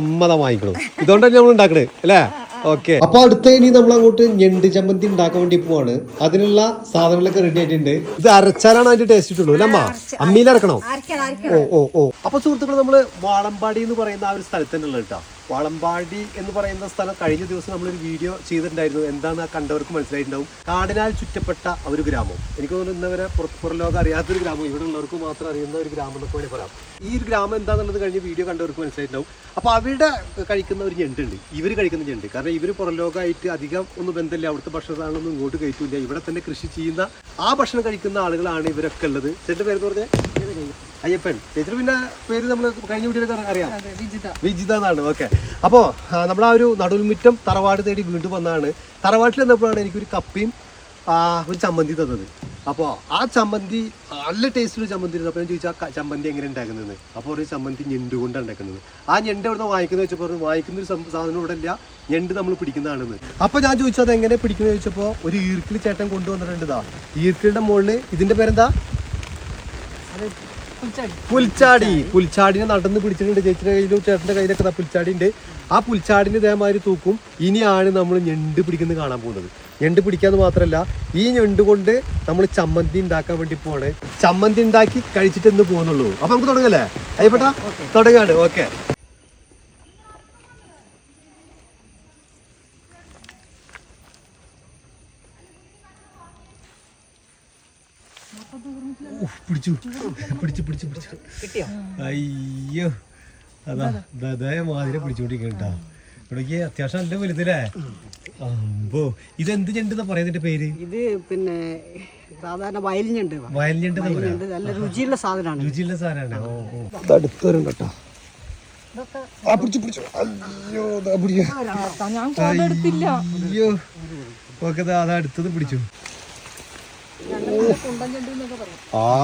അമ്മത വാങ്ങിക്കണം ഇതുകൊണ്ടാണ് നമ്മൾ ഉണ്ടാക്കണത് അല്ലേ? ഓക്കെ. അപ്പൊ അടുത്ത ഇനി നമ്മൾ അങ്ങോട്ട് ഞണ്ട് ചമ്മന്തി ഉണ്ടാക്കാൻ വേണ്ടി പോവാണ്. അതിനുള്ള സാധനങ്ങളൊക്കെ റെഡി ആയിട്ടുണ്ട്. ഇത് അരച്ചാലാണ് അതിന്റെ ടേസ്റ്റ് ഇട്ടുള്ളൂ അല്ലേ അമ്മ? അമ്മിയിൽ അരക്കണോ? ഓ ഓ ഓ. അപ്പൊ സുഹൃത്തുക്കൾ നമ്മൾ വാളമ്പാടി എന്ന് പറയുന്ന ആ ഒരു സ്ഥലത്ത് തന്നെ ഉള്ളത് കേട്ടോ? വാളമ്പാടി എന്ന് പറയുന്ന സ്ഥലം കഴിഞ്ഞ ദിവസം നമ്മളൊരു വീഡിയോ ചെയ്തിട്ടുണ്ടായിരുന്നു. എന്താണ് ആ കണ്ടവർക്ക് മനസ്സിലായിട്ടുണ്ടാവും. കാടിനാൽ ചുറ്റപ്പെട്ട ഒരു ഗ്രാമം. എനിക്ക് തോന്നുന്നു ഇന്നവരെ പുറ- ലോകം അറിയാത്തൊരു ഗ്രാമം. ഇവിടെ ഉള്ളവർക്ക് മാത്രം അറിയുന്ന ഒരു ഗ്രാമം എന്നൊക്കെ വേണമെങ്കിൽ പറയാം. ഈ ഒരു ഗ്രാമം എന്താണെന്നുള്ളത് കഴിഞ്ഞ വീഡിയോ കണ്ടവർക്ക് മനസ്സിലായിട്ടുണ്ടാവും. അപ്പോൾ അവിടെ കഴിക്കുന്ന ഒരു ഞണ്ടുണ്ട്. ഇവർ കഴിക്കുന്ന ഞണ്ട്. കാരണം ഇവർ പുറം ലോകമായിട്ട് അധികം ഒന്നും ബന്ധമില്ല. അവിടുത്തെ ഭക്ഷണ ഇങ്ങോട്ട് കയറ്റില്ല ഇവിടെ തന്നെ കൃഷി ചെയ്യുന്ന ആ ഭക്ഷണം കഴിക്കുന്ന ആളുകളാണ് ഇവരൊക്കെ ഉള്ളത്. ചേട്ടന്റെ പേര് പറഞ്ഞേ? അയ്യപ്പൻ. ചേച്ചി പിന്നെ പേര് നമ്മൾ കഴിഞ്ഞ വീട്ടിലൊക്കെ അറിയാം. വിജിത. എന്നാണ്. ഓക്കെ. അപ്പോൾ നമ്മൾ ആ ഒരു നടുൽമുറ്റം തറവാട് തേടി വീണ്ടും വന്നാണ് തറവാട്ടിൽ വന്നപ്പോഴാണ് എനിക്കൊരു കപ്പിയും ഒരു ചമ്മന്തി തന്നത്. അപ്പോൾ ആ ചമ്മന്തി നല്ല ടേസ്റ്റുള്ള ചമ്മന്തി ഇരുന്നു അപ്പോൾ ഞാൻ ചോദിച്ചാൽ ആ ചമ്മന്തി എങ്ങനെ ഉണ്ടാക്കുന്നത്? അപ്പോൾ ഒരു ചമ്മന്തി ഞെണ്ട് കൊണ്ടാണ് ഉണ്ടാക്കുന്നത്. ആ ഞെണ്ട് നിന്ന് വാങ്ങിക്കുന്നത് വെച്ചപ്പോൾ പറഞ്ഞു, വാങ്ങിക്കുന്ന ഒരു സാധനം ഇവിടെ ഇല്ല. ഞെണ്ട് നമ്മൾ പിടിക്കുന്നതാണെന്ന്. അപ്പോൾ ഞാൻ ചോദിച്ചത് എങ്ങനെ പിടിക്കുന്നത്? ചോദിച്ചപ്പോൾ ഒരു ഈർക്കിൽ ചേട്ടൻ കൊണ്ടുവന്നിട്ടുണ്ട് ഇതാ. ഈർക്കിലിന്റെ മുകളിൽ ഇതിന്റെ പേരെന്താ? പുൽച്ചാടി. പുൽച്ചാടിനെ നടന്ന് പിടിച്ചിട്ടുണ്ട്. ചേച്ചിയുടെ കയ്യിലും ചേട്ടന്റെ കയ്യിലൊക്കെ പുൽച്ചാടി ഉണ്ട്. ആ പുൽച്ചാടിന് ഇതേമാതിരി തൂക്കും. ഇനിയാണ് നമ്മൾ ഞെണ്ട് പിടിക്കുന്നത് കാണാൻ പോകുന്നത്. ഞെണ്ട് പിടിക്കാന്ന് മാത്രമല്ല ഈ ഞെണ്ട് കൊണ്ട് നമ്മൾ ചമ്മന്തി ഉണ്ടാക്കാൻ വേണ്ടി പോവാണ്. ചമ്മന്തി ഉണ്ടാക്കി കഴിച്ചിട്ട് എന്ന് പോകുന്നുള്ളൂ അപ്പൊ നമുക്ക് തുടങ്ങല്ലേ? അയ്യപ്പെട്ടാ തുടങ്ങാണ് ഓക്കെ. പിടിച്ചു പിടിച്ചു പിടിച്ചു പിടിച്ചു. അയ്യോ. അതാ ദേ മാതിരി പിടിച്ചോണ്ടിരിക്കണ്ടാ ഇവിടേക്ക് അത്യാവശ്യം നല്ല വലുതല്ലേ അമ്പോ. ഇതെന്ത് ഞണ്ടെന്നാ പറയുന്നതിന്റെ പേര്? ഇത് പിന്നെ സാധാരണ വയലിഞ്ഞുണ്ട് വയൽ ഞണ്ട് വയലിഞ്ഞുണ്ട് നല്ല രുചിയുള്ള സാധനമാണ് രുചിയുള്ള സാധനമാണ്. ഓ ഓ. അടുത്ത് വരും കേട്ടോ. ആ പിടിച്ചു പിടിച്ചു. അയ്യോ അയ്യോ. ഓക്കെ അതാ അടുത്തത് പിടിച്ചു.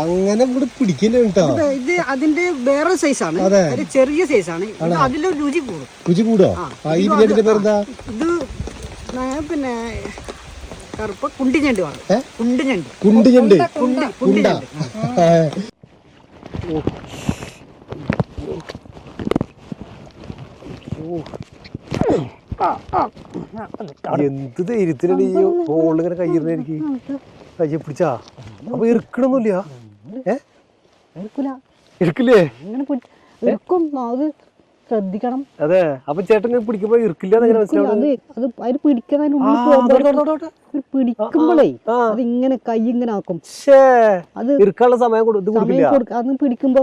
അങ്ങനെ ഇവിടെ പിടിക്കില്ല കേട്ടോ. ഇത് അതിന്റെ വേറെ സൈസാണ്. ഒരു ചെറിയ സൈസാണ് ഇത് അതിലൊരു രുചി കൂടും. രുചി കൂടോ ഈ ഞണ്ടിന്റെ പേരെന്താ? ഇത് പിന്നെ കറുപ്പ് കുണ്ടിഞ്ഞണ്ട് വേണം. ഏ? കുണ്ടിഞ്ഞണ്ട്. കുണ്ട് കുണ്ടിഞ്ഞണ്ട്. എന്ത് ധൈര്യത്തിലാണ് ഈ ഹോളിൽ ഇങ്ങനെ കയ്യിരുന്ന എനിക്ക് കയ്യെ പിടിച്ചാ? അപ്പൊ ഇറുക്കണമൊന്നുമില്ല ഇറുക്കില്ലേ? എടുക്കും അത് ശ്രദ്ധിക്കണം. അതെ. അപ്പൊ ചേട്ടൻ പിടിക്കുമ്പോ ഇറുക്കില്ല. പിടിക്കുമ്പോഴേ അത് ഇങ്ങനെ കൈ ഇങ്ങനെ ആക്കും. അത് ഇറുക്കാനുള്ള സമയം കൊടുത്ത് കൊടുക്കില്ല. അത് പിടിക്കുമ്പോ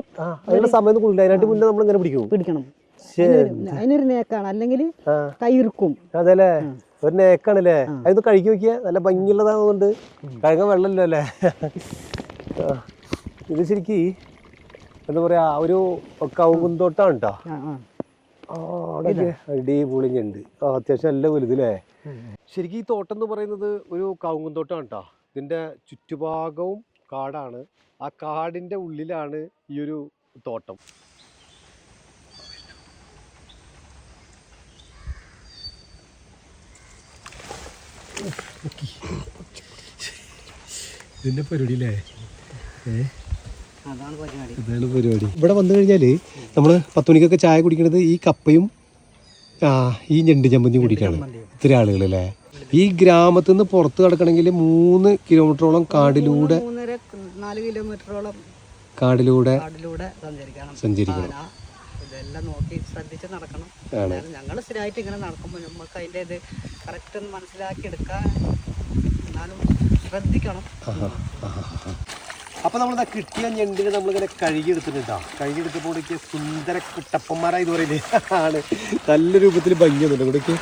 സമയം കൊടുക്കില്ല. അതിനായിട്ട് മുന്നേ നമ്മൾ ഇങ്ങനെ പിടിക്കും. പിടിക്കണം. അതിനൊരു- നേക്കാണ്. അല്ലെങ്കിൽ ആ. കൈ ഇറുക്കും അതെല്ലേ ഒരു നേക്കാണല്ലേ? അതൊന്ന് കഴുകി നോക്കിയ നല്ല ഭംഗിയുള്ളതാകുന്നുണ്ട് കഴുകാൻ വെള്ളമില്ലോ അല്ലേ? ഇത് ശരിക്ക് എന്താ പറയാ ഒരു കൗകുന്തോട്ടാണ് കേട്ടോ അടിപൊളിഞ്ഞുണ്ട്. ആ അത്യാവശ്യം നല്ല വലുതല്ലേ? ശരിക്കും ഈ തോട്ടം എന്ന് പറയുന്നത് ഒരു കൗകുന്തോട്ടാണ് കേട്ടോ ഇതിന്റെ ചുറ്റുഭാഗവും കാടാണ്. ആ കാടിന്റെ ഉള്ളിലാണ് ഈ ഒരു തോട്ടം. ഇതിന്റെ പരിപാടി അല്ലേ അതാണ് പരിപാടി. ഇവിടെ വന്നു കഴിഞ്ഞാൽ നമ്മൾ പത്ത് മണിക്കൊക്കെ ചായ കുടിക്കുന്നത് ഈ കപ്പയും ആ ഈ ഞണ്ട് ചമ്മന്തിയും കുടിക്കാണ് ഇത്ര ആളുകളല്ലേ? ഈ ഗ്രാമത്തിൽ നിന്ന് പുറത്ത് കിടക്കണമെങ്കിൽ മൂന്ന് കിലോമീറ്ററോളം കാടിലൂടെ നാല് കിലോമീറ്ററോളം കാടിലൂടെ സഞ്ചരിക്കണം. ഇതെല്ലാം നോക്കി ശ്രദ്ധിച്ച് നടക്കണം. ഞങ്ങൾ സ്ഥിരമായിട്ട് ഇങ്ങനെ നടക്കുമ്പോൾ നമുക്ക് അതിന്റെ ഇത് കറക്റ്റ് ഒന്ന് മനസ്സിലാക്കി എടുക്കാൻ എന്നാലും ശ്രദ്ധിക്കണം. അപ്പൊ നമ്മളിതാ കിട്ടിയ ഞണ്ടിനെ നമ്മളിങ്ങനെ കഴുകിയെടുത്തിട്ടുണ്ടാ കഴുകിയെടുത്തപ്പോൾ ഇവിടേക്ക് സുന്ദര കുട്ടപ്പന്മാരായി പറയുന്നത് ആണ്. നല്ല രൂപത്തിൽ ഭംഗിയൊന്നുണ്ട് ഇവിടേക്ക്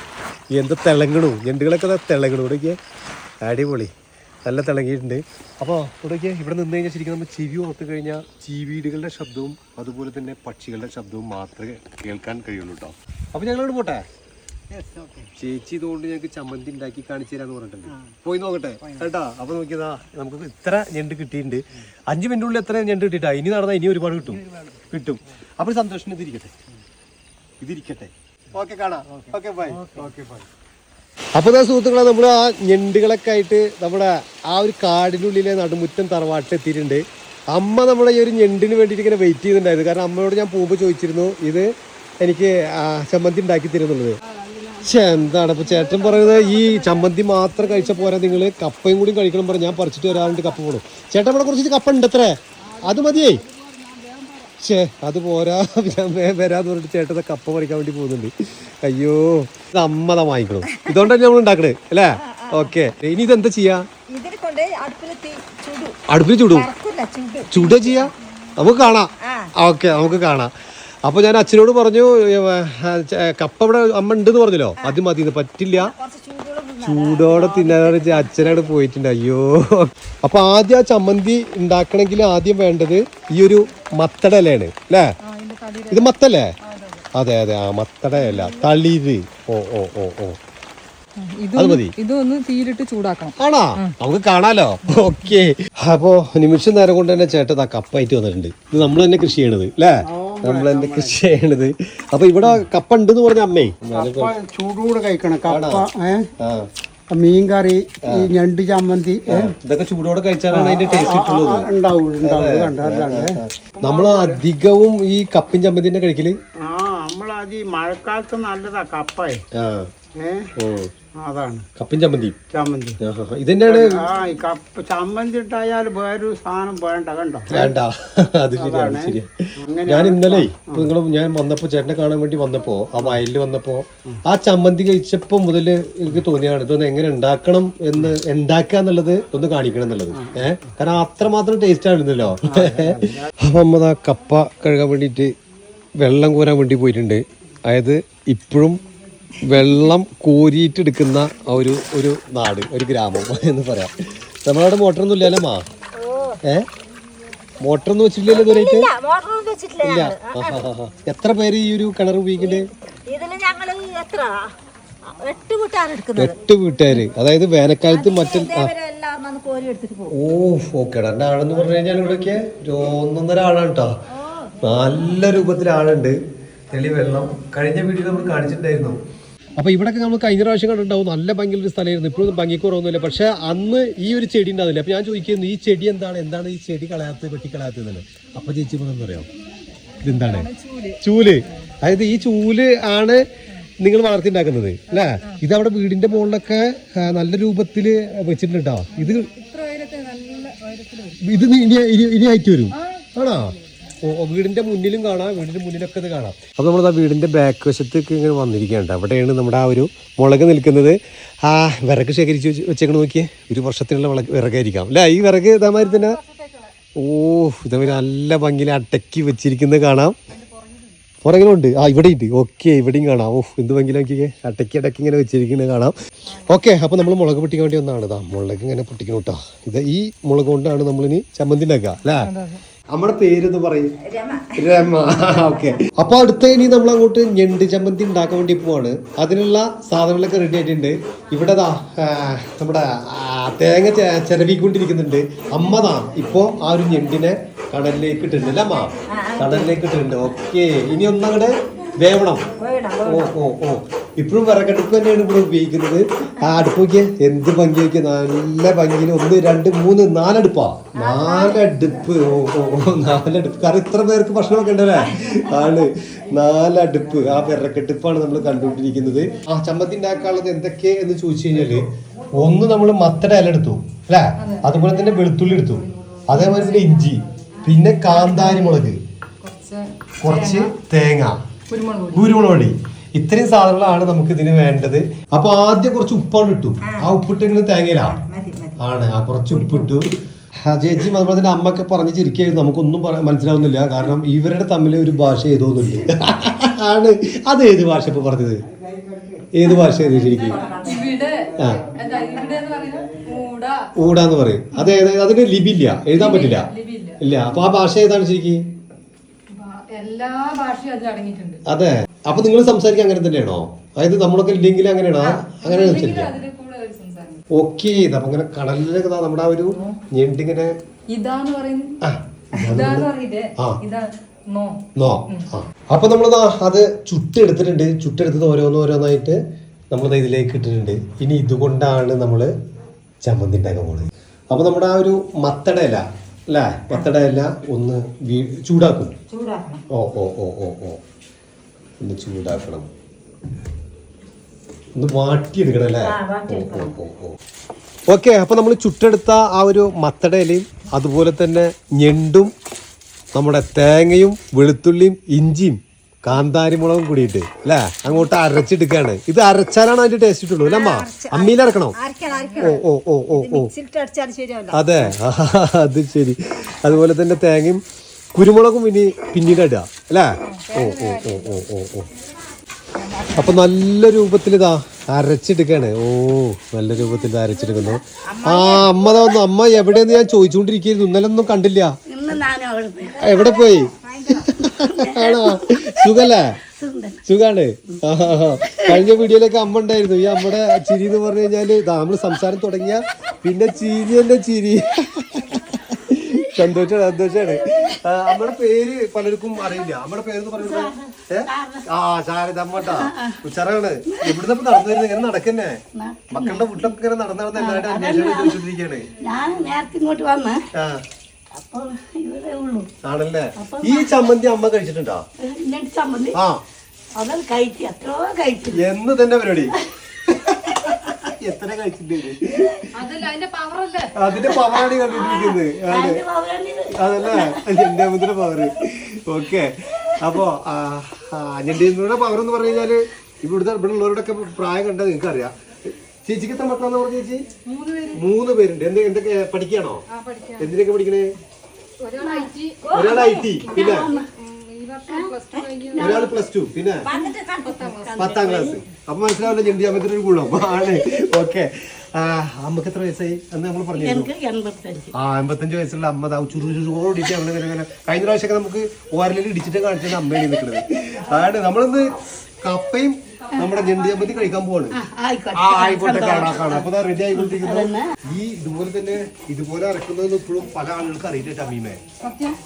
എന്താ തിളങ്ങണു? ഞണ്ടുകളൊക്കെ തിളങ്ങണു. ഇവിടേക്ക് അടിപൊളി. നല്ല തിളങ്ങിയിട്ടുണ്ട്. അപ്പോൾ ഇവിടേക്ക് ഇവിടെ നിന്ന് കഴിഞ്ഞാൽ ശരിക്കും നമ്മൾ ചെവി ഓർത്ത് കഴിഞ്ഞാൽ ചീവീടുകളുടെ ശബ്ദവും അതുപോലെ തന്നെ പക്ഷികളുടെ ശബ്ദവും മാത്രമേ കേൾക്കാൻ കഴിയുള്ളൂ കേട്ടോ അപ്പോൾ ഞങ്ങളോട് പോട്ടെ? ചേച്ചി ഇതുകൊണ്ട് ഞങ്ങൾക്ക് ചമ്മന്തി ഉണ്ടാക്കി കാണിച്ചു തരാന്ന് പറഞ്ഞിട്ടുണ്ട്. പോയി നോക്കട്ടെ? കേട്ടാ? അപ്പൊ നോക്കിയതാ നമുക്ക് ഇത്ര ഞണ്ട് കിട്ടിയിട്ടുണ്ട്. അഞ്ചു മിനിറ്റ് ഉള്ളിൽ എത്ര ഞണ്ട് കിട്ടിയിട്ടാ? ഇനി നടന്നാൽ ഇനി ഒരുപാട് കിട്ടും. കിട്ടും. അപ്പൊ സന്തോഷം ഇതിരിക്കട്ടെ. ഇതിരിക്കട്ടെ. ഓക്കെ കാണാം. ഓക്കെ ബൈ ഓക്കെ ബൈ അപ്പൊ സുഹൃത്തുക്കളെ നമ്മൾ ആ ഞണ്ടുകളൊക്കെ ആയിട്ട് നമ്മുടെ ആ ഒരു കാടിനുള്ളിലെ നടുമുറ്റം തറവാട്ടിൽ എത്തിയിട്ടുണ്ട് അമ്മ നമ്മുടെ ഈ ഒരു ഞെണ്ടിന് വേണ്ടിയിട്ട് ഇങ്ങനെ വെയിറ്റ് ചെയ്യുന്നുണ്ടായിരുന്നു കാരണം അമ്മയോട് ഞാൻ പോകുമ്പോൾ ചോദിച്ചിരുന്നു ഇത് എനിക്ക് ആ, ചമ്മന്തി ഉണ്ടാക്കി തരുന്നുള്ളത് പക്ഷേ എന്താണ് ഇപ്പൊ ചേട്ടൻ പറയുന്നത്? ഈ ചമ്മന്തി മാത്രം കഴിച്ച പോരാ നിങ്ങൾ കപ്പയും കൂടി കഴിക്കണം പറഞ്ഞു ഞാൻ പറിച്ചിട്ട് വരാറുണ്ട് കപ്പ പോകണം ചേട്ടൻ ഇവിടെ കുറച്ച് കപ്പ ഉണ്ട് അത്രേ. അത് മതിയേ? ഛേ അത് പോരാ. വരാന്ന് പറഞ്ഞിട്ട് ചേട്ടനെ കപ്പ പറിക്കാൻ വേണ്ടി പോകുന്നുണ്ട്. അയ്യോ ഇത് അമ്മ ദാ വാങ്ങിക്കണം ഇതുകൊണ്ടല്ലേ നമ്മൾ ഉണ്ടാക്കണേ അല്ലേ? ഓക്കെ. ഇനി ഇതെന്താ ചെയ്യാ? അടുപ്പിൽ ചൂടും? ചൂട. ചെയ്യാ? നമുക്ക് കാണാം. ഓക്കെ നമുക്ക് കാണാം. അപ്പൊ ഞാൻ അച്ഛനോട് പറഞ്ഞു കപ്പ ഇവിടെ അമ്മ ഉണ്ടെന്ന് പറഞ്ഞല്ലോ. അത് മതി ഇത് പറ്റില്ല കുറച്ച് തിന്നാന്ന് വെച്ചാൽ അച്ഛനോട് പോയിട്ടുണ്ട്. അയ്യോ. അപ്പൊ ആദ്യം ആ ചമ്മന്തി ഉണ്ടാക്കണമെങ്കിൽ ആദ്യം വേണ്ടത് ഈ ഒരു മത്തട ഇലയാണ് അല്ലേ? ഇത് മത്തല്ലേ? അതെ അതെ. ആ മത്തട ഇല തളിര്. ഓ ഓ ഓ ഓ. ഇതൊന്ന് തീരിട്ട് ചൂടാക്കണം. ആണോ? നമുക്ക് കാണാലോ? ഓക്കെ. അപ്പോ നിമിഷം നേരം കൊണ്ട് തന്നെ ചേട്ടൻ ആ കപ്പായിട്ട് വന്നിട്ടുണ്ട്. ഇത് നമ്മൾ തന്നെ കൃഷി ചെയ്യണത് അല്ലേ? കൃഷി ചെയ്യണത്? അപ്പൊ ഇവിടെ കപ്പ ഉണ്ടെന്ന് പറഞ്ഞ അമ്മേ. കപ്പ ചൂടോട് കഴിക്കണം. കപ്പ ഏ? ആ. മീൻ കറി ഈ ഞണ്ട് ചമ്മന്തി? ഇതൊക്കെ ചൂടോടെ കഴിച്ചാലാണ് അതിന്റെ ടേസ്റ്റ് നമ്മൾ അധികവും ഈ കപ്പും ചമ്മന്തിന്റെ കഴിക്കൽ? ആ നമ്മളത് മഴക്കാലത്ത് നല്ലതാ കപ്പ. ആ. ഏ? ഓ. അതാണ്. കപ്പും ചമ്മന്തി. ചമ്മന്തി. ആഹാ. ഇതന്നെയാണ് ആ. ഈ കപ്പ ചമ്മന്തി ഇട്ടായാൽ വേറൊരു സാധനം വേണ്ട കണ്ടോ? വേണ്ട. അത് ശരിയാണ് ശരിയാ ഞാൻ ഇന്നലെ നിങ്ങൾ ഞാൻ വന്നപ്പോ ചേട്ടനെ കാണാൻ വേണ്ടി വന്നപ്പോ ആ വയലിൽ വന്നപ്പോ ആ ചമ്മന്തി കഴിച്ചപ്പോ മുതൽ എനിക്ക് തോന്നിയാണ് ഇതൊന്ന് എങ്ങനെ ഉണ്ടാക്കണം എന്ന് ഉണ്ടാക്കുക എന്നുള്ളത് ഒന്ന് കാണിക്കണം എന്നുള്ളത്. ഏഹ് കാരണം അത്രമാത്രം ടേസ്റ്റ് ആയിരുന്നല്ലോ അപ്പൊ നമ്മൾ ആ കപ്പ കഴുകാൻ വേണ്ടിയിട്ട് വെള്ളം കോരാൻ വേണ്ടി പോയിട്ടുണ്ട്. അതായത് ഇപ്പോഴും വെള്ളം കോരിയിട്ടെടുക്കുന്ന ഒരു ഒരു നാട് ഒരു ഗ്രാമം എന്ന് പറയാം. നമ്മളവിടെ മോട്ടറൊന്നും ഇല്ലല്ലോ മാ? ഏ? മോട്ടറൊന്നും വെച്ചിട്ടില്ലല്ലോ ഇതുവരെയായിട്ട് ഇല്ല. എത്ര പേര് ഈ ഒരു കിണർ എത്ര എട്ട് വീട്ടുകാര് അതായത് വേനൽക്കാലത്ത് മറ്റു ഓ എല്ലാവരും വന്ന് കോരി എടുത്തിട്ട് പോകും. ഓ കിണറിന്റെ ആളെന്ന് പറഞ്ഞു കഴിഞ്ഞാൽ ഇവിടെയൊക്കെ ഒരു ഒന്നൊന്നര ആളാണ് കേട്ടോ നല്ല രൂപത്തിൽ ആളുണ്ട് തെളി വെള്ളം കഴിഞ്ഞ വീട്ടിൽ നമ്മൾ കാണിച്ചിട്ടുണ്ടായിരുന്നു. അപ്പൊ ഇവിടെയൊക്കെ നമ്മൾ കഴിഞ്ഞ പ്രാവശ്യം കണ്ടിട്ടുണ്ടാവും. നല്ല ഭംഗിയുള്ള ഒരു സ്ഥലമായിരുന്നു. ഇപ്പോഴും ഭംഗി കുറവൊന്നുമില്ല. പക്ഷെ അന്ന് ഈ ഒരു ചെടി ഉണ്ടാവില്ല? അപ്പൊ ഞാൻ ചോദിക്കുന്നു ഈ ചെടി എന്താണ്? എന്താണ് ഈ ചെടി കളയാത്തത് വെട്ടി കളയാത്തത് അപ്പൊ ചേച്ചി പറഞ്ഞു പറയാം ഇതെന്താണ്? ചൂൽ. അതായത് ഈ ചൂൽ ആണ് നിങ്ങൾ വളർത്തിണ്ടാക്കുന്നത് അല്ലേ? ഇത് അവിടെ വീടിന്റെ മുകളിലൊക്കെ നല്ല രൂപത്തിൽ വെച്ചിട്ടുണ്ടോ? ഇത് ഇത് ഇനി ഇനി- ആയിട്ട് വരും. ആണോ? വീടിന്റെ മുന്നിലും കാണാം വീടിന്റെ മുന്നിലൊക്കെ ഇത് കാണാം. അപ്പോൾ നമ്മൾ ആ വീടിന്റെ ബാക്ക് വശത്തേക്ക് ഇങ്ങനെ വന്നിരിക്കുകയാണ്. അവിടെയാണ് നമ്മുടെ ആ ഒരു മുളക് നിൽക്കുന്നത്. ആ വിറക് ശേഖരിച്ച് വെച്ച് വെച്ചേക്കണ നോക്കിയേ. ഒരു വർഷത്തിനുള്ള വിളക്ക് വിറകായിരിക്കാം. അല്ല? ഈ വിറക് ഇതേമാതിരി തന്നെ? ഓ ഇതേമാതിരി നല്ല ഭംഗിയിൽ അടക്കി വെച്ചിരിക്കുന്നത് കാണാം. പുറകിലുണ്ട്. ആ ഇവിടെ ഉണ്ട് ഓക്കെ ഇവിടെയും കാണാം. ഓ എന്ത് ഭംഗിയിൽ നോക്കിയേ. അടക്കി അടക്കി ഇങ്ങനെ വെച്ചിരിക്കുന്നത് കാണാം. ഓക്കെ അപ്പോൾ നമ്മൾ മുളക് പൊട്ടിക്കാൻ വേണ്ടി ഒന്നാണ് ഇതാ. മുളക് ഇങ്ങനെ പൊട്ടിക്കണം കേട്ടോ. ഇത് ഈ മുളക് കൊണ്ടാണ് നമ്മളിനി ചമ്മന്തി ഉണ്ടാക്കുക അല്ലേ? നമ്മുടെ പേരെന്ന് പറയും? രമ. ഓക്കെ. അപ്പൊ അടുത്ത ഇനി നമ്മൾ അങ്ങോട്ട് ഞണ്ട് ചമ്മന്തി ഉണ്ടാക്കാൻ വേണ്ടി പോവാണ്. അതിനുള്ള സാധനങ്ങളൊക്കെ റെഡി ആയിട്ടുണ്ട്. ഇവിടെ ദാ നമ്മുടെ തേങ്ങ ചിരവിക്കൊണ്ടിരിക്കുന്നുണ്ട്. അമ്മ താ ഇപ്പോ ആ ഒരു ഞണ്ടിനെ കടലിലേക്ക് ഇട്ടിട്ടുണ്ട്. അല്ലേ അമ്മ? കടലിലേക്ക് ഇട്ടിട്ടുണ്ട്. ഓക്കെ. ഇനി ഒന്നങ്ങട് വേവണം. ഓ ഓ ഓ. ഇപ്പോഴും വിറകടുപ്പ് തന്നെയാണ് ഇവിടെ ഉപയോഗിക്കുന്നത്. ആ അടുപ്പ് നോക്കിയേ എന്ത് ഭംഗി നോക്കിയ നല്ല ഭംഗിയിൽ ഒന്ന് രണ്ട് മൂന്ന് നാലടുപ്പാ. നാലടുപ്പ്. ഓ ഓ ഓ നാലടുപ്പ്. കാരണം ഇത്ര പേർക്ക് ഭക്ഷണമൊക്കെ ഉണ്ടല്ലേ? ആണ്. നാലടുപ്പ്. ആ വിറകടുപ്പാണ് നമ്മൾ കണ്ടുകൊണ്ടിരിക്കുന്നത്. ആ ചമ്മന്തി ഉണ്ടാക്കാനുള്ളത് എന്തൊക്കെ എന്ന് ചോദിച്ചു കഴിഞ്ഞാൽ ഒന്ന് നമ്മൾ മത്തട ഇല എടുത്തു. അല്ലേ? അതുപോലെ തന്നെ വെളുത്തുള്ളി എടുത്തു. അതേപോലെ തന്നെ ഇഞ്ചി. പിന്നെ കാന്താരി മുളക് കുറച്ച് തേങ്ങ. കുരുമുളക് പൊടി. ഇത്രയും സാധനങ്ങളാണ് നമുക്ക് ഇതിന് വേണ്ടത്. അപ്പൊ ആദ്യം കുറച്ച് ഉപ്പാണ് ഇട്ടു. ആ. ഉപ്പിട്ട് തേങ്ങയിലാണ് തേങ്ങയിലാ. ആണ്. ആ കുറച്ച് ഉപ്പിട്ടു. ചേച്ചി അതുപോലെ തന്നെ അമ്മയ്ക്ക് പറഞ്ഞ് ചിരിക്കായിരുന്നു. നമുക്കൊന്നും മനസ്സിലാവുന്നില്ല. കാരണം ഇവരുടെ തമ്മിൽ ഒരു ഭാഷ ഏതോന്നുണ്ട് ആണ്. അത് ഏത് ഭാഷ ഇപ്പൊ പറഞ്ഞത്? ഏത് ഭാഷ ശരിക്കും? എന്താ ഇവിടെ എന്ന് പറയുന്നത് മൂട ഊടാന്ന് പറയും. അത് ഏത്? അതിന് ലിപില്ല. എഴുതാൻ പറ്റില്ല. ഇല്ല. അപ്പൊ ആ ഭാഷ ഏതാണ് ശരിക്കും? എല്ലാ ഭാഷയും അതിൽ അടങ്ങിയിട്ടുണ്ട്. അതെ. അപ്പൊ നിങ്ങൾ സംസാരിക്കാൻ അങ്ങനെ തന്നെയാണോ? അതായത് നമ്മളൊക്കെ ഇല്ലെങ്കിൽ അങ്ങനെയാണോ? അങ്ങനെ സംസാരിക്കാം ഓക്കെ അപ്പൊ അങ്ങനെ കടലിലൊക്കെ ദാ നമ്മുടെ ആ ഒരു ഞണ്ടിങ്ങനെ ഇതാന്ന് പറയുന്നത് ആ ഇതാന്ന് പറഞ്ഞിട്ട് ആ. ഇതാ നോ. നോ. ആ. അപ്പൊ നമ്മൾ അത് ചുട്ടെടുത്തിട്ടുണ്ട്. ചുട്ടെടുത്തത് ഓരോന്ന് ഓരോന്നായിട്ട് നമ്മൾ ഇതിലേക്ക് ഇട്ടിട്ടുണ്ട്. ഇനി ഇതുകൊണ്ടാണ് നമ്മൾ ചമ്മന്തി ഉണ്ടാക്കാൻ പോകുന്നത് അപ്പൊ നമ്മുടെ ആ ഒരു മത്തട ഇല അല്ലേ പത്തട ഇല ഒന്ന് ചൂടാക്കും. ഓ ഓ ഓ ഓ ഓ. ഒന്ന് ചൂടാക്കണം. ഒന്ന് വാട്ടിയെടുക്കണം അല്ലേ? ഓ ഓ ഓ ഓക്കെ അപ്പോൾ നമ്മൾ ചുട്ടെടുത്ത ആ ഒരു മത്തടയിലയും അതുപോലെ തന്നെ ഞെണ്ടും നമ്മുടെ തേങ്ങയും വെളുത്തുള്ളിയും ഇഞ്ചിയും കാന്താരിമുളകും കൂടിയിട്ട് അല്ലേ? അങ്ങോട്ട് അരച്ചെടുക്കാണ് ഇത് അരച്ചാലാണ് അതിന്റെ ടേസ്റ്റ് കിട്ടുള്ളൂ അല്ലേ അമ്മ? അമ്മിയിൽ അരക്കണോ? ഓ ഓ ഓ ഓ ഓ. അതെ അത് ശരി. അതുപോലെ തന്നെ തേങ്ങയും കുരുമുളകും ഇനി പിന്നീട് ഇടുക അല്ലേ? ഓ ഓ ഓ ഓ ഓ ഓ. അപ്പൊ നല്ല രൂപത്തിൽ ഇതാ അരച്ചെടുക്കാണ് ഓ നല്ല രൂപത്തിൽ അരച്ചെടുക്കുന്നു ആ അമ്മ ദാ അമ്മ എവിടെയെന്ന് ഞാൻ ചോദിച്ചുകൊണ്ടിരിക്കുന്നു ഇന്നലെ ഒന്നും കണ്ടില്ല. എവിടെ പോയി? ആണോ? സുഖല്ലേ? സുഖാണ്. ആ, ആ, ആ. കഴിഞ്ഞ വീഡിയോയിലൊക്കെ അമ്മ ഉണ്ടായിരുന്നു. ഈ അമ്മയുടെ ചിരി എന്ന് പറഞ്ഞു കഴിഞ്ഞാൽ നമ്മൾ സംസാരം തുടങ്ങിയ പിന്നെ ചിരി എന്റെ ചിരി. സന്തോഷാണ് സന്തോഷാണ്. നമ്മുടെ പേര് പലർക്കും അറിയില്ല. നമ്മുടെ പേര് ആ ശാരദ അമ്മട്ടാ ഉച്ചറാണ് ഇവിടുന്ന് ഇപ്പൊ നടന്നു വരുന്നത് ഇങ്ങനെ നടക്കന്നെ. മക്കളുടെ വീട്ടിലൊക്കെ ഇങ്ങനെ നടന്നു നടന്ന് എല്ലാവരും അന്വേഷണം ഞാൻ. നേരത്തെ ഇങ്ങോട്ട് വന്ന് ആണല്ലേ? ഈ ചമ്മന്തി അമ്മ കഴിച്ചിട്ടുണ്ടോ? ചമ്മന്തി. ആ. അതെല്ലാം കഴിച്ചു എത്രയോ കഴിച്ചു. എന്ന് തന്നെ പരിപാടി. എത്ര കഴിച്ചിട്ടുണ്ട് അതല്ല അതിന്റെ പവർ അല്ലേ? അതിന്റെ പവറാണ് കണ്ടിട്ടിരിക്കുന്നത്. അതല്ലേ? എന്റെ അമ്മത്തിന്റെ പവർ ഓക്കെ അപ്പോ അഞ്ഞന്റെ പവർ എന്ന് പറഞ്ഞു കഴിഞ്ഞാൽ ഇവിടുത്തെ ഇവിടെ ഉള്ളവരോടൊക്കെ പ്രായം കണ്ടത് നിങ്ങൾക്ക് അറിയാം ചേച്ചിക്ക് എത്ര മക്കളാന്ന് പറഞ്ഞു ചേച്ചി? മൂന്ന് പേരുണ്ട്. എന്ത് എന്തൊക്കെ പഠിക്കാണോ എന്തിനൊക്കെ പഠിക്കണേ? ഒരാൾ ഐ ടി. പിന്നെ? ഒരാൾ പ്ലസ് ടു. പിന്നെ. പത്താം ക്ലാസ്. അപ്പൊ മനസ്സിലാവില്ല ജന്തി അമ്മത്തിന് ഒരു ഗുണം. ആണ്. ഓക്കെ. അമ്മയ്ക്ക് എത്ര വയസ്സായി? എന്ന് നമ്മൾ പറഞ്ഞു എൺപത്തഞ്ച്. ആ അമ്പത്തഞ്ച് വയസ്സുള്ള അമ്മ ചുറോടിയിട്ട് അങ്ങനെ ഇങ്ങനെ കഴിഞ്ഞ പ്രാവശ്യമൊക്കെ നമുക്ക് ഓരലിൽ ഇടിച്ചിട്ട് കാണിച്ചത് അമ്മയാണ് നിൽക്കുന്നത്. അതാണ് നമ്മളിന്ന് കപ്പയും നമ്മുടെ ജന്തിയെ പറ്റി കഴിക്കാൻ പോവാണ്. ആയിക്കോട്ടെ. ആ ആയിക്കോട്ടെ കാണാം കാണാം. അപ്പൊ റെഡി ആയിക്കൊണ്ടിരിക്കുന്നു. ഈ ഇതുപോലെ തന്നെ ഇതുപോലെ ഇറക്കുന്നതെന്ന് ഇപ്പോഴും പല ആളുകൾക്ക് അറിയില്ല അമ്മീമേ.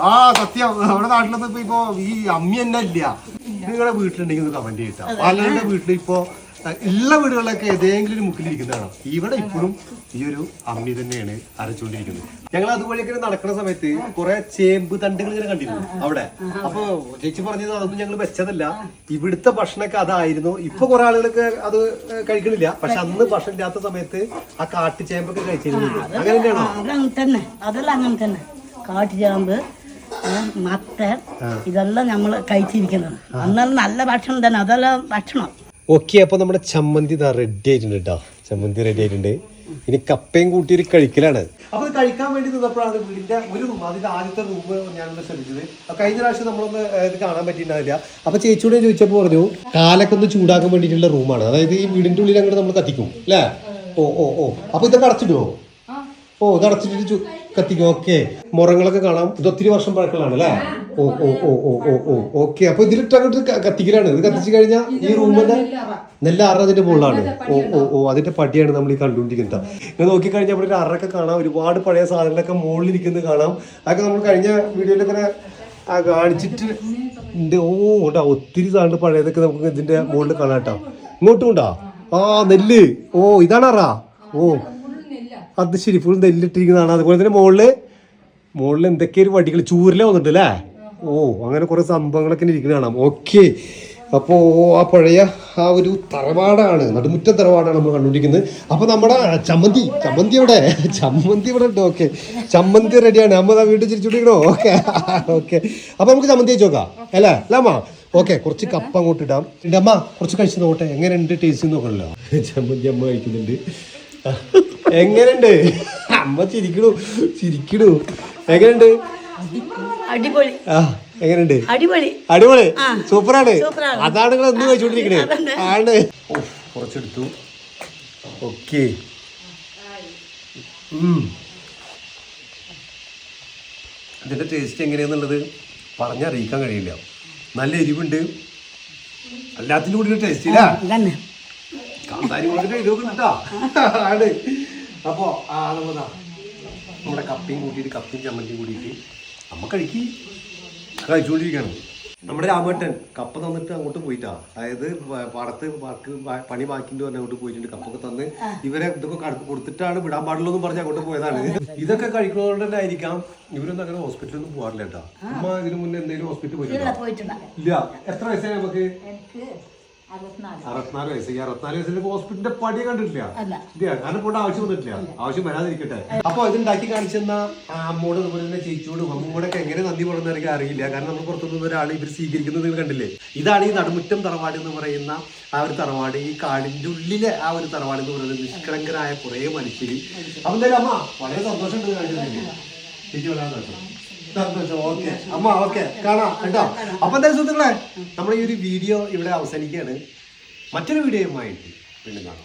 ആ സത്യം. നമ്മുടെ നാട്ടിലൊന്നും ഇപ്പൊ ഇപ്പൊ ഈ അമ്മി തന്നെ ഇല്ല. നിങ്ങളുടെ വീട്ടിലുണ്ടെങ്കിൽ കമന്റ് ചെയ്യട്ടോ അല്ലാണ്ട് വീട്ടിൽ ഇപ്പോ ഉള്ള വീടുകളിലൊക്കെ ഏതെങ്കിലും ഒരു മുക്കിലിരിക്കുന്നതാണ് ഇവിടെ ഇപ്പോഴും ഈ ഒരു അമ്മി തന്നെയാണ് അരച്ചുകൊണ്ടിരിക്കുന്നത്. ഞങ്ങൾ അതുവഴിയൊക്കെ നടക്കുന്ന സമയത്ത് കുറെ ചേമ്പ് തണ്ടുകൾ ഇങ്ങനെ കണ്ടിരുന്നു അവിടെ. അപ്പൊ ചേച്ചി പറഞ്ഞത് അതൊന്നും ഞങ്ങൾ വെച്ചതല്ല. ഇവിടുത്തെ ഭക്ഷണമൊക്കെ അതായിരുന്നു. ഇപ്പൊ കുറെ ആളുകളൊക്കെ അത് കഴിക്കണില്ല. പക്ഷെ അന്ന് ഭക്ഷണം ഇല്ലാത്ത സമയത്ത് ആ കാട്ടുചേമ്പൊക്കെ കഴിച്ചിരുന്നു അങ്ങനെ തന്നെയാണോ? തന്നെ. അതെല്ലാം അങ്ങനെ തന്നെ. കാട്ടുചാമ്പ് മത്തൻ ഇതെല്ലാം നമ്മൾ കഴിച്ചിരിക്കുന്നത്. അന്നെല്ലാം നല്ല ഭക്ഷണം തന്നെ. അതെല്ലാം ഭക്ഷണം. ഓക്കെ അപ്പോൾ നമ്മുടെ ചമ്മന്തി ഇതാ റെഡി ആയിട്ടുണ്ട് കേട്ടോ ചമ്മന്തി റെഡി ആയിട്ടുണ്ട്. ഇനി കപ്പയും കൂട്ടി ഒരു കഴിക്കലാണ്. അപ്പൊ കഴിക്കാൻ വേണ്ടി നിന്നപ്പോഴാണ് വീടിന്റെ ഒരു റൂം അതിന്റെ ആദ്യത്തെ റൂം ഞാനൊന്ന് ശ്രമിച്ചത് അപ്പൊ കഴിഞ്ഞ പ്രാവശ്യം നമ്മളൊന്ന് ഇത് കാണാൻ പറ്റിയിട്ടുണ്ടാവില്ല അപ്പൊ ചേച്ചിയോട് ചോദിച്ചപ്പോൾ പറഞ്ഞു കാലൊക്കെ ഒന്ന് ചൂടാക്കാൻ വേണ്ടിയിട്ടുള്ള റൂമാണ് അതായത് ഈ വീടിന്റെ ഉള്ളിൽ അങ്ങോട്ട് നമ്മൾ കത്തിക്കും അല്ലേ? ഓ ഓ ഓ. അപ്പൊ ഇതൊക്കെ അടച്ചിടുവോ? ഓ ഇത് അടച്ചിട്ട് ചു- കത്തിക്കും. ഓക്കെ. മുറങ്ങളൊക്കെ കാണാം. ഇത് ഒത്തിരി വർഷം പഴക്കമാണ് അല്ലേ? ഓ ഓ ഓ ഓ ഓ ഓ ഓക്കെ. അപ്പൊ ഇതിലിട്ട് അങ്ങോട്ട് കത്തിക്കലാണ്. ഇത് കത്തിച്ചു കഴിഞ്ഞാൽ ഈ റൂമിന്റെ നെല്ല അറ. അതിന്റെ മുകളിലാണ്. ഓ ഓ ഓ. അതിന്റെ പടിയാണ് നമ്മൾ ഈ കണ്ടുകൊണ്ടിരിക്കുന്നത്. ഇങ്ങനെ നോക്കിക്കഴിഞ്ഞാൽ അവിടെ ഒരു അറൊക്കെ കാണാം. ഒരുപാട് പഴയ സാധനങ്ങളൊക്കെ മുകളിൽ ഇരിക്കുന്നത് കാണാം. അതൊക്കെ നമ്മൾ കഴിഞ്ഞ വീഡിയോയിൽ ഇങ്ങനെ കാണിച്ചിട്ട് ഉണ്ട്. ഓ ഉണ്ടാ? ഒത്തിരി സാധനം പഴയതൊക്കെ നമുക്ക് ഇതിന്റെ മുകളിൽ കാണാം കേട്ടോ. ഇങ്ങോട്ടും ഉണ്ടാ? ആ നെല്ല്. ഓ ഇതാണ് അറ. ഓ. അത് ശരി ഫുൾ നെല്ലിട്ടിരിക്കുന്നതാണ്. അതുപോലെ തന്നെ മുകളിൽ മുകളിൽ എന്തൊക്കെ ഒരു വടികൾ ചൂരില വന്നിട്ട് അല്ലേ ഓ അങ്ങനെ കുറേ സംഭവങ്ങളൊക്കെ ഇരിക്കുന്നതാണ്. ഓക്കെ. അപ്പോൾ ആ പഴയ ആ ഒരു തറവാടാണ് നടുമുറ്റ തറവാടാണ് നമ്മൾ കണ്ടുപിടിക്കുന്നത്. അപ്പോൾ നമ്മുടെ ചമ്മന്തി ചമ്മന്തി ഇവിടെ ചമ്മന്തി ഇവിടെ ഉണ്ട് ഓക്കെ. ചമ്മന്തി റെഡിയാണ്. അമ്മ വീട്ടിൽ ചിരിച്ചുകൊണ്ടിരിക്കണോ ഓക്കെ. ഓക്കെ. അപ്പോൾ നമുക്ക് ചമ്മന്തി വെച്ച് നോക്കാം അല്ലേ? അല്ലമ്മ ഓക്കെ കുറച്ച് കപ്പ അങ്ങോട്ട് ഇടാം. അമ്മ കുറച്ച് കഴിച്ച് നോക്കട്ടെ. എങ്ങനെയുണ്ട് ടേസ്റ്റ് നോക്കണല്ലോ. ചമ്മന്തി അമ്മ കഴിക്കുന്നുണ്ട്. എങ്ങനെയുണ്ട്? അമ്മ ചിരിക്കണു ചിരിക്കണു. എങ്ങനെയുണ്ട്? അടിപൊളി. ആ എങ്ങനെയുണ്ട്? അടിപൊളി. അടിപൊളി. സൂപ്പറാണ്. അതാണ് നിങ്ങൾ എന്ത് വെച്ചോണ്ടിരിക്കണേ? ആണ്. കുറച്ചെടുത്തു. ഓക്കെ. ഇതിന്റെ ടേസ്റ്റ് എങ്ങനെയാന്നുള്ളത് പറഞ്ഞറിയിക്കാൻ കഴിയില്ല. നല്ല എരിവുണ്ട്. എല്ലാത്തിനും കൂടി ടേസ്റ്റ് ഇല്ല. കാന്താരി മുളകിന്റെ ഇതൊക്കെ കിട്ടാ ആണ് അപ്പോ ആ നമ്മതാ നമ്മുടെ കപ്പയും കൂട്ടിയിട്ട് കപ്പയും ചമ്മന്തിയും കൂട്ടിയിട്ട് അമ്മ കഴിക്കി. കഴിച്ചുകൊണ്ടിരിക്കുകയാണ് നമ്മുടെ രാമേട്ടൻ കപ്പ തന്നിട്ട് അങ്ങോട്ട് പോയിട്ടാ. അതായത് പടത്ത് ബാ- പണി ബാക്കിണ്ട് പറഞ്ഞ് അങ്ങോട്ട് പോയിട്ടുണ്ട്. കപ്പൊക്കെ തന്ന് ഇവരെ ഇതൊക്കെ കട- കൊടുത്തിട്ടാണ് വിടാൻ പാടുള്ളൂ എന്ന് പറഞ്ഞ് അങ്ങോട്ട് പോയതാണ്. ഇതൊക്കെ കഴിക്കുന്നതുകൊണ്ട് തന്നെ ആയിരിക്കാം ഇവരൊന്നും അങ്ങനെ ഹോസ്പിറ്റലിൽ ഒന്നും പോകാറില്ല കേട്ടാ. അമ്മ ഇതിനു മുന്നേ എന്തെങ്കിലും ഹോസ്പിറ്റലിൽ പോയിട്ടില്ല. ഇല്ല. എത്ര വയസ്സായി നമുക്ക്? അറുപത്തിനാല്. വയസ്സ്. ഈ അറുപത്തിനാല് വയസ്സിൽ ഹോസ്പിറ്റലിന്റെ പടി കണ്ടിട്ടില്ല. കാരണം പോണ്ട ആവശ്യം വന്നിട്ടില്ല. ആവശ്യം വരാതിരിക്കട്ടെ. അപ്പൊ ഇത് ഉണ്ടാക്കി കാണിച്ചെന്ന അമ്മോട് അതുപോലെ തന്നെ ചേച്ചിയോടും അമ്മൂടൊക്കെ എങ്ങനെ നന്ദി പോണെന്ന് എനിക്ക് അറിയില്ല. കാരണം നമ്മൾ പുറത്തുനിന്ന് ഒരാൾ ഇവർ സ്വീകരിക്കുന്നത് നിങ്ങൾ കണ്ടില്ലേ? ഇതാണ് ഈ നടുമുറ്റം തറവാട് എന്ന് പറയുന്ന ആ ഒരു തറവാട്. ഈ കാടിന്റെ ഉള്ളിലെ ആ ഒരു തറവാട് എന്ന് പറയുന്നത് നിഷ്കളങ്കരായ കുറെ മനുഷ്യര്. അപ്പൊ എന്തായാലും അമ്മ വളരെ സന്തോഷമുണ്ട് കാണിച്ചതിന് ചേച്ചി വളരെ സന്തോഷം. സന്തോഷം. ഓക്കെ. അമ്മ ഓക്കെ. കാണാം കേട്ടോ അപ്പൊ എന്തായാലും സുഹൃത്തുക്കളെ നമ്മുടെ ഈ ഒരു വീഡിയോ ഇവിടെ അവസാനിക്കുകയാണ്. മറ്റൊരു വീഡിയോയുമായിട്ട് വീണ്ടും കാണാം.